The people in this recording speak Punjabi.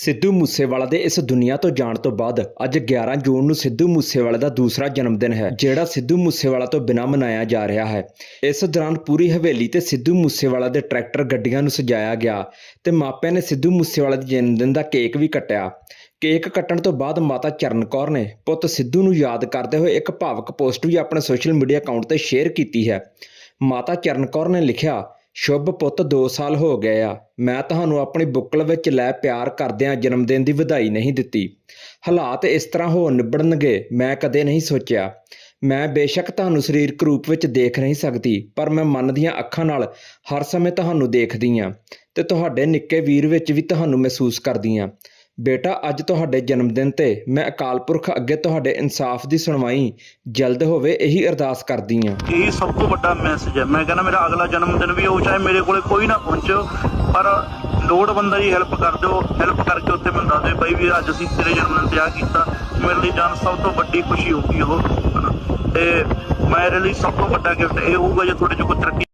ਸਿੱਧੂ ਮੂਸੇਵਾਲਾ ਦੇ ਇਸ ਦੁਨੀਆ ਤੋਂ ਜਾਣ ਤੋਂ ਬਾਅਦ ਅੱਜ 11 ਜੂਨ ਨੂੰ ਸਿੱਧੂ ਮੂਸੇਵਾਲੇ ਦਾ ਦੂਸਰਾ ਜਨਮ ਦਿਨ ਹੈ, ਜਿਹੜਾ ਸਿੱਧੂ ਮੂਸੇਵਾਲਾ ਤੋਂ ਬਿਨਾਂ ਮਨਾਇਆ ਜਾ ਰਿਹਾ ਹੈ। ਇਸ ਦੌਰਾਨ ਪੂਰੀ ਹਵੇਲੀ ਤੇ ਸਿੱਧੂ ਮੂਸੇਵਾਲਾ ਦੇ ਟਰੈਕਟਰ ਗੱਡੀਆਂ ਨੂੰ ਸਜਾਇਆ ਗਿਆ ਤੇ ਮਾਪਿਆਂ ਨੇ ਸਿੱਧੂ ਮੂਸੇਵਾਲਾ ਦੇ ਜਨਮ ਦਿਨ ਦਾ ਕੇਕ ਵੀ ਕੱਟਿਆ। ਕੇਕ ਕੱਟਣ ਤੋਂ ਬਾਅਦ ਮਾਤਾ ਚਰਨ ਕੌਰ ਨੇ ਪੁੱਤ ਸਿੱਧੂ ਨੂੰ ਯਾਦ ਕਰਦੇ ਹੋਏ ਇੱਕ ਭਾਵਕ ਪੋਸਟ ਵੀ ਆਪਣੇ ਸੋਸ਼ਲ ਮੀਡੀਆ ਅਕਾਊਂਟ ਤੇ ਸ਼ੇਅਰ ਕੀਤੀ ਹੈ। ਮਾਤਾ ਚਰਨ ਕੌਰ ਨੇ ਲਿਖਿਆ ਸ਼ੁਭ ਪੁੱਤ 2 ਸਾਲ ਹੋ ਗਏ ਆ। ਮੈਂ ਤੁਹਾਨੂੰ ਆਪਣੀ ਬੁੱਕਲ ਵਿੱਚ ਲੈ ਪਿਆਰ ਕਰਦਿਆਂ ਜਨਮ ਦਿਨ ਦੀ ਵਧਾਈ ਨਹੀਂ ਦਿੱਤੀ। ਹਾਲਾਤ ਇਸ ਤਰ੍ਹਾਂ ਹੋ ਨਿਬੜਨਗੇ, ਮੈਂ ਕਦੇ ਨਹੀਂ ਸੋਚਿਆ। ਮੈਂ ਬੇਸ਼ੱਕ ਤੁਹਾਨੂੰ ਸਰੀਰਕ ਰੂਪ ਵਿੱਚ ਦੇਖ ਨਹੀਂ ਸਕਦੀ, ਪਰ ਮੈਂ ਮਨ ਦੀਆਂ ਅੱਖਾਂ ਨਾਲ ਹਰ ਸਮੇਂ ਤੁਹਾਨੂੰ ਦੇਖਦੀ ਹਾਂ ਤੇ ਤੁਹਾਡੇ ਨਿੱਕੇ ਵੀਰ ਵਿੱਚ ਵੀ ਤੁਹਾਨੂੰ ਮਹਿਸੂਸ ਕਰਦੀ ਹਾਂ ਬੇਟਾ, ਅੱਜ ਤੁਹਾਡੇ ਜਨਮ ਦਿਨ ਤੇ ਮੈਂ ਅਕਾਲ ਪੁਰਖ ਅੱਗੇ ਤੁਹਾਡੇ ਇਨਸਾਫ ਦੀ ਸੁਣਵਾਈ ਜਲਦ ਹੋਵੇ, ਇਹੀ ਅਰਦਾਸ ਕਰਦੀ ਹਾਂ। ਇਹ ਸਭ ਤੋਂ ਵੱਡਾ ਮੈਸੇਜ ਹੈ। ਮੈਂ ਕਹਿੰਦਾ ਮੇਰਾ ਅਗਲਾ ਜਨਮ ਦਿਨ ਵੀ ਹੋ ਚਾਹੇ ਮੇਰੇ ਕੋਲੇ ਕੋਈ ਨਾ ਪਹੁੰਚੋ, ਪਰ ਲੋੜਵੰਦਾਂ ਦੀ ਹੈਲਪ ਕਰ ਦਿਓ। ਹੈਲਪ ਕਰਕੇ ਉੱਥੇ ਮੈਨੂੰ ਦੱਸ ਦਿਓ ਬਾਈ ਵੀ ਅੱਜ ਅਸੀਂ ਤੇਰੇ ਜਨਮ ਦਿਨ ਤੇ ਆ ਕੀਤਾ। ਮੇਰੇ ਲਈ ਜਾਨ ਸਭ ਤੋਂ ਵੱਡੀ ਖੁਸ਼ੀ ਹੋਊਗੀ ਉਹ। ਤੇ ਮੇਰੇ ਲਈ ਸਭ ਤੋਂ ਵੱਡਾ ਗਿਫਟ ਇਹ ਹੋਊਗਾ ਜੇ ਤੁਹਾਡੇ ਚ ਕੋਈ ਤਰੱਕੀ